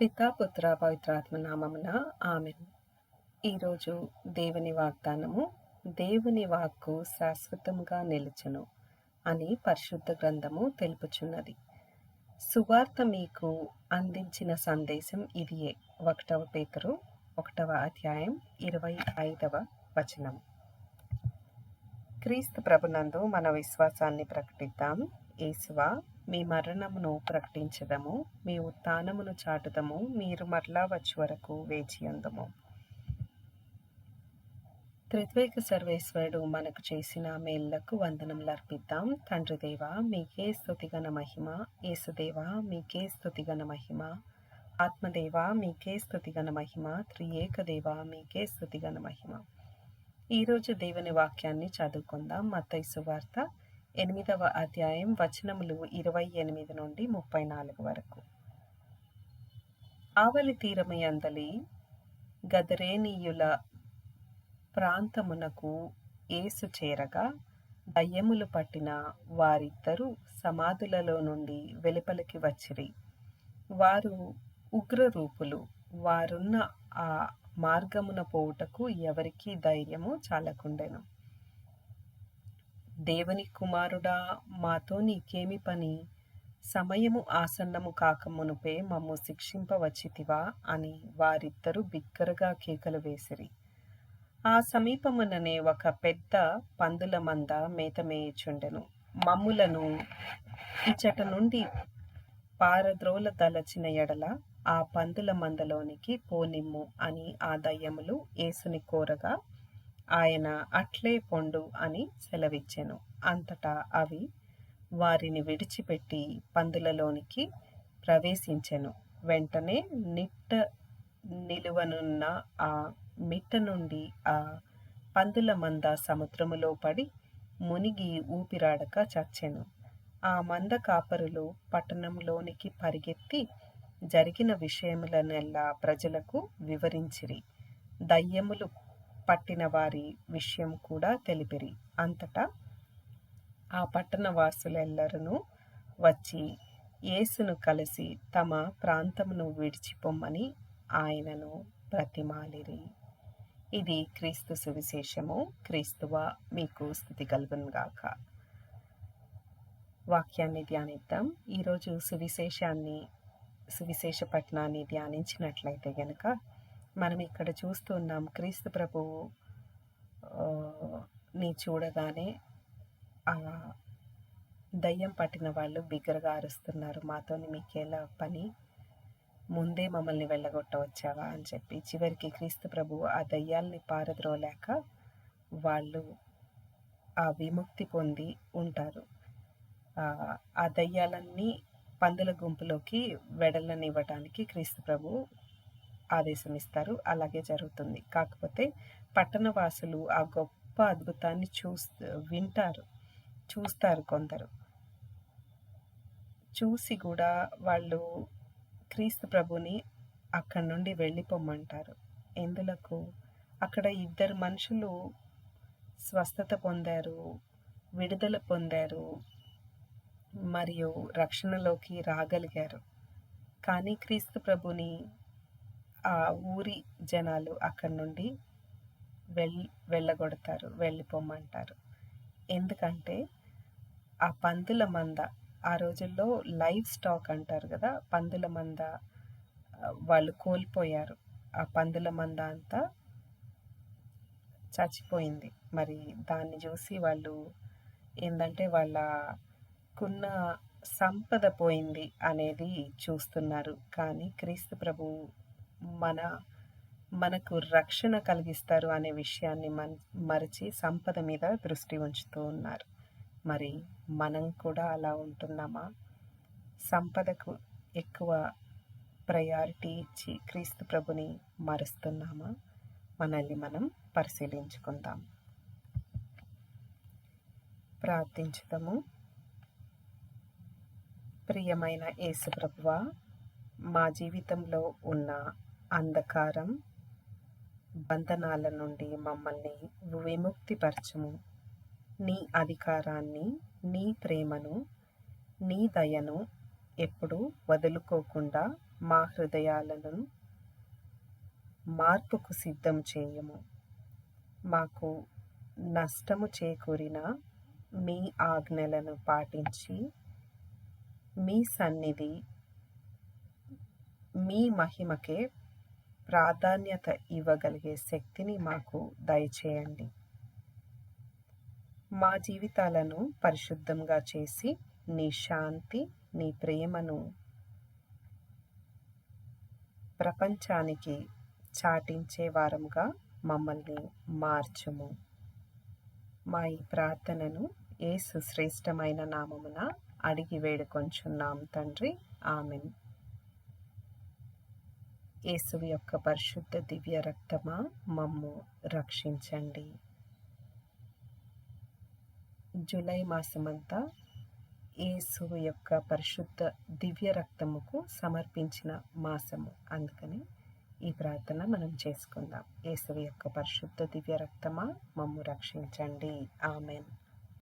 పితా పుత్ర పవిత్రాత్మ నామమున ఆమెన్. ఈరోజు దేవుని వాగ్దానము దేవుని వాక్కు శాశ్వతంగా నిలుచును అని పరిశుద్ధ గ్రంథము తెలుపుచున్నది. సువార్త మీకు అందించిన సందేశం ఇదియే. ఒకటవ పేతురు ఒకటవ అధ్యాయం ఇరవై ఐదవ వచనం. క్రీస్తు ప్రభునందు మన విశ్వాసాన్ని ప్రకటిద్దాం. యేసువా మీ మరణమును ప్రకటించదము మీ ఉత్థానమును చాటుదము మీరు మరలా వచ్చి వరకు వేచి అందము త్రిత్వేక సర్వేశ్వరుడు మనకు చేసిన మేళ్ళకు వందనములు అర్పిద్దాం. తండ్రి దేవ మీకే స్థుతిగన మహిమ. యేసుదేవ మీకే స్థుతిగన మహిమ. ఆత్మదేవ మీకే స్థుతిగన మహిమ. త్రియేకదేవ మీకే స్థుతిగన మహిమ. ఈరోజు దేవుని వాక్యాన్ని చదువుకుందాం. మత్తైసు వార్త ఎనిమిదవ అధ్యాయం వచనములు ఇరవై ఎనిమిది నుండి ముప్పై నాలుగు వరకు. ఆవలి తీరమయందలి గదరేనీయుల ప్రాంతమునకు ఏసు చేరగా దయ్యములు పట్టిన వారిద్దరూ సమాధులలో నుండి వెలుపలికి వచ్చిరి. వారు ఉగ్రరూపులు. వారున్న ఆ మార్గమున పోవుటకు ఎవరికీ ధైర్యము చాలకుండెను. దేవుని కుమారుడా మాతో నీకేమి పని? సమయము ఆసన్నము కాకమునుపే మమ్ము శిక్షింపవచ్చితివా? అని వారిద్దరూ బిగ్గరగా కేకలు వేసిరి. ఆ సమీపముననే ఒక పెద్ద పందుల మంద మేత మేయుచుండెను. మమ్ములను ఇచ్చట నుండి పారద్రోల దలచిన ఎడల ఆ పందుల మందలోనికి పోనిమ్ము అని ఆ దయ్యములు ఏసుని కోరగా ఆయన అట్లే పొండు అని సెలవిచ్చెను. అంతటా అవి వారిని విడిచిపెట్టి పందులలోనికి ప్రవేశించెను. వెంటనే నిట్ట నిలువనున్న ఆ మిట్ట నుండి ఆ పందుల మంద సముద్రములో పడి మునిగి ఊపిరాడక చచ్చెను. ఆ మంద కాపరులు పట్టణంలోనికి పరిగెత్తి జరిగిన విషయములనెల్లా ప్రజలకు వివరించిరి. దయ్యములు పట్టిన వారి విషయం కూడా తెలిపిరి. అంతటా ఆ పట్టణ వాసులెల్లరూ వచ్చి యేసును కలిసి తమ ప్రాంతమును విడిచిపొమ్మని ఆయనను ప్రతిమాలిరి ఇది క్రీస్తు సువిశేషము. క్రీస్తువ మీకు స్థితి కలుగునుగాక వాక్యాన్ని ధ్యానిద్దాం. ఈరోజు సువిశేషాన్ని సువిశేష పట్టణాన్ని ధ్యానించినట్లయితే గనక మనం ఇక్కడ చూస్తున్నాం క్రీస్తు ప్రభువు ని చూడగానే దయ్యం పట్టిన వాళ్ళు బిగ్గరగా అరుస్తున్నారు. మాతోని మీకేలా పని? ముందే మమ్మల్ని వెళ్ళగొట్టవచ్చావా? అని చెప్పి చివరికి క్రీస్తు ప్రభు ఆ దయ్యాల్ని పారద్రోలేక వాళ్ళు ఆ విముక్తి పొంది ఉంటారు. ఆ దయ్యాలన్నీ పందుల గుంపులోకి వెడలనివ్వటానికి క్రీస్తు ప్రభు ఆదేశం ఇస్తారు. అలాగే జరుగుతుంది. కాకపోతే పట్టణవాసులు ఆ గొప్ప అద్భుతాన్ని చూస్ వింటారు. చూస్తారు కొందరు. చూసి కూడా వాళ్ళు క్రీస్తు ప్రభుని అక్కడి నుండి వెళ్ళిపోమ్మంటారు. ఎందులకు? అక్కడ ఇద్దరు మనుషులు స్వస్థత పొందారు విడుదల పొందారు మరియు రక్షణలోకి రాగలిగారు. కానీ క్రీస్తు ప్రభుని ఆ ఊరి జనాలు అక్కడి నుండి వెళ్ వెళ్ళగొడతారు వెళ్ళిపోమ్మంటారు ఎందుకంటే ఆ పందుల మంద ఆ రోజుల్లో లైవ్ స్టాక్ అంటారు కదా పందుల మంద వాళ్ళు కోల్పోయారు. ఆ పందుల మంద అంతా చచ్చిపోయింది. మరి దాన్ని చూసి వాళ్ళు ఏంటంటే వాళ్ళకున్న సంపద పోయింది అనేది చూస్తున్నారు. కానీ క్రీస్తు ప్రభు మన మనకు రక్షణ కలిగిస్తారు అనే విషయాన్ని మన మరచి సంపద మీద దృష్టి ఉంచుతూ ఉన్నారు. మరి మనం కూడా అలా ఉంటున్నామా? సంపదకు ఎక్కువ ప్రయారిటీ ఇచ్చి క్రీస్తు ప్రభుని మరుస్తున్నామా? మనల్ని మనం పరిశీలించుకుందాం. ప్రార్థించుదాము. ప్రియమైన యేసు ప్రభువ మా జీవితంలో ఉన్న అంధకారం బంధనాల నుండి మమ్మల్ని విముక్తిపరచము. నీ అధికారాన్ని నీ ప్రేమను నీ దయను ఎప్పుడు వదులుకోకుండా మా హృదయాలను మార్పుకు సిద్ధం చేయము. మాకు నష్టము చేకూరిన మీ ఆజ్ఞలను పాటించి మీ సన్నిధి మీ మహిమకే ప్రాధాన్యత ఇవ్వగలిగే శక్తిని మాకు దయచేయండి. మా జీవితాలను పరిశుద్ధంగా చేసి నీ శాంతి నీ ప్రేమను ప్రపంచానికి చాటించే వారంగా మమ్మల్ని మార్చుము. మా ఈ ప్రార్థనను ఏసు శ్రేష్టమైన నామమున అడిగి వేడుకొంచున్నాం తండ్రి. ఆమెన్. యేసు యొక్క పరిశుద్ధ దివ్య రక్తమా? మమ్ము రక్షించండి. జూలై మాసమంతా యేసు యొక్క పరిశుద్ధ దివ్య రక్తముకు సమర్పించిన మాసము. అందుకని ఈ ప్రార్థన మనం చేసుకుందాం. యేసు యొక్క పరిశుద్ధ దివ్య రక్తమా? మమ్ము రక్షించండి. ఆమెన్.